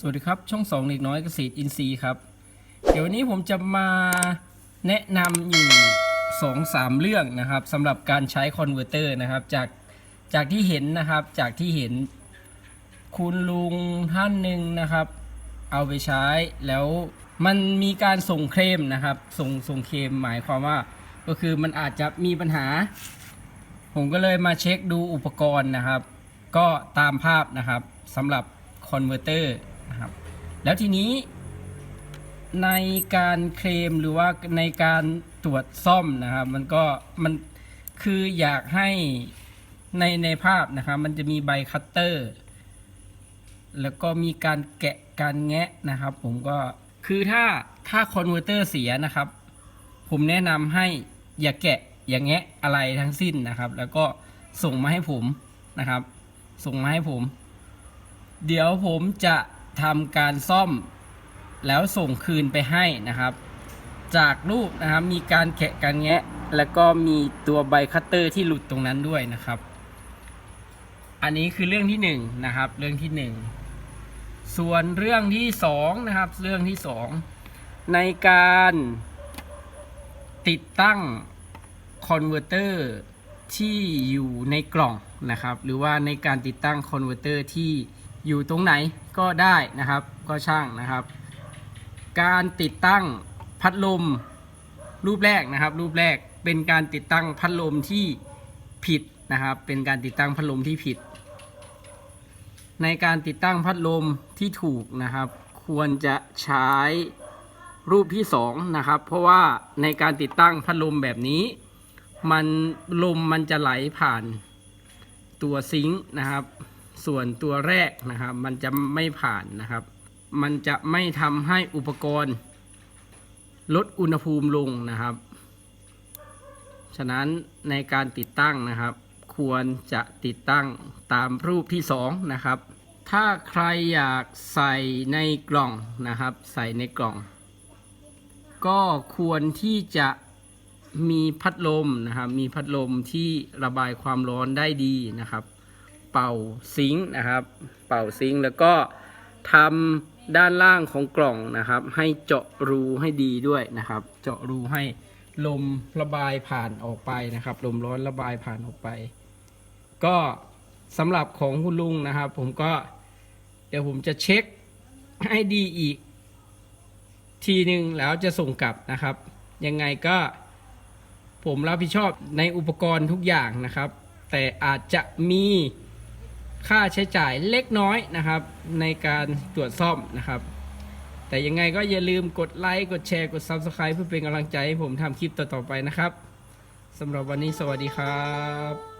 สวัสดีครับ ช่องสองเด็กน้อยเกษตรอินทรีย์ครับ เดี๋ยววันนี้ผมจะมาแนะนำอยู่สองสามเรื่องนะครับสำหรับการใช้คอนเวอร์เตอร์นะครับจากจากที่เห็นนะครับจากที่เห็นคุณลุงท่านหนึ่งนะครับ เอาไปใช้แล้วมันมีการส่งเคลมนะครับส่งส่งเคลมหมายความว่าก็คือมันอาจจะมีปัญหา ผมก็เลยมาเช็คดูอุปกรณ์นะครับ ก็ตามภาพนะครับสำหรับคอนเวอร์เตอร์ นะครับ แล้วทีนี้ในการเคลมหรือว่าในการตรวจซ่อมนะครับ มันก็มันคืออยากให้ในในภาพนะครับ มันจะมีใบคัตเตอร์ แล้วก็มีการแกะการแงะนะครับ ผมก็คือถ้าถ้าคอนเวอร์เตอร์เสียนะครับ ผมแนะนำให้อย่าแกะอย่าแงะอะไรทั้งสิ้นนะครับ แล้วก็ส่งมาให้ผมนะครับ ส่งมาให้ผม เดี๋ยวผมจะ ทำการซ่อมแล้วส่งคืนไปให้นะครับ จากรูปนะครับมีการแกะการแงะ แล้วก็มีตัวใบคัตเตอร์ที่หลุดตรงนั้นด้วยนะครับ อันนี้คือเรื่องที่หนึ่งนะครับ เรื่องที่หนึ่งส่วนเรื่องที่สองนะครับ เรื่องที่สองในการติดตั้งคอนเวอร์เตอร์ที่อยู่ในกล่องนะครับ หรือว่าในการติดตั้งคอนเวอร์เตอร์ที่ อยู่ตรงไหนก็ได้นะครับ ก็ช่างนะครับ การติดตั้งพัดลมรูปแรกนะครับ รูปแรกเป็นการติดตั้งพัดลมที่ผิดนะครับ เป็นการติดตั้งพัดลมที่ผิด ในการติดตั้งพัดลมที่ถูกนะครับ ควรจะใช้รูปที่สองนะครับ เพราะว่าในการติดตั้งพัดลมแบบนี้ มันลมมันจะไหลผ่านตัวซิงค์นะครับ ส่วนตัวแรกนะครับ มันจะไม่ผ่านนะครับ มันจะไม่ทำให้อุปกรณ์ ลดอุณหภูมิลงนะครับ ฉะนั้นในการติดตั้งนะครับ ควรจะติดตั้งตามรูปที่สองนะครับ ถ้าใครอยากใส่ในกล่องนะครับ ใส่ในกล่อง ก็ควรที่จะมีพัดลมนะครับ มีพัดลมที่ระบายความร้อนได้ดีนะครับ เป่าซิงค์นะครับ เป่าซิงค์แล้วก็ทำด้านล่างของกล่องนะครับ ให้เจาะรูให้ดีด้วยนะครับ เจาะรูให้ลมระบายผ่านออกไปนะครับ ลมร้อนระบายผ่านออกไป ก็สำหรับของคุณลุงนะครับ ผมก็เดี๋ยวผมจะเช็คให้ดีอีก ทีหนึ่งแล้วจะส่งกลับนะครับ ยังไงก็ผมรับผิดชอบในอุปกรณ์ทุกอย่างนะครับ แต่อาจจะมี ค่าใช้จ่ายเล็กน้อยนะครับ ในการตรวจซ่อมนะครับ แต่ยังไงก็อย่าลืมกดไลค์กดแชร์กด Subscribe เพื่อเป็นกำลังใจให้ผมทำคลิปต่อๆไปนะครับสำหรับวันนี้สวัสดีครับ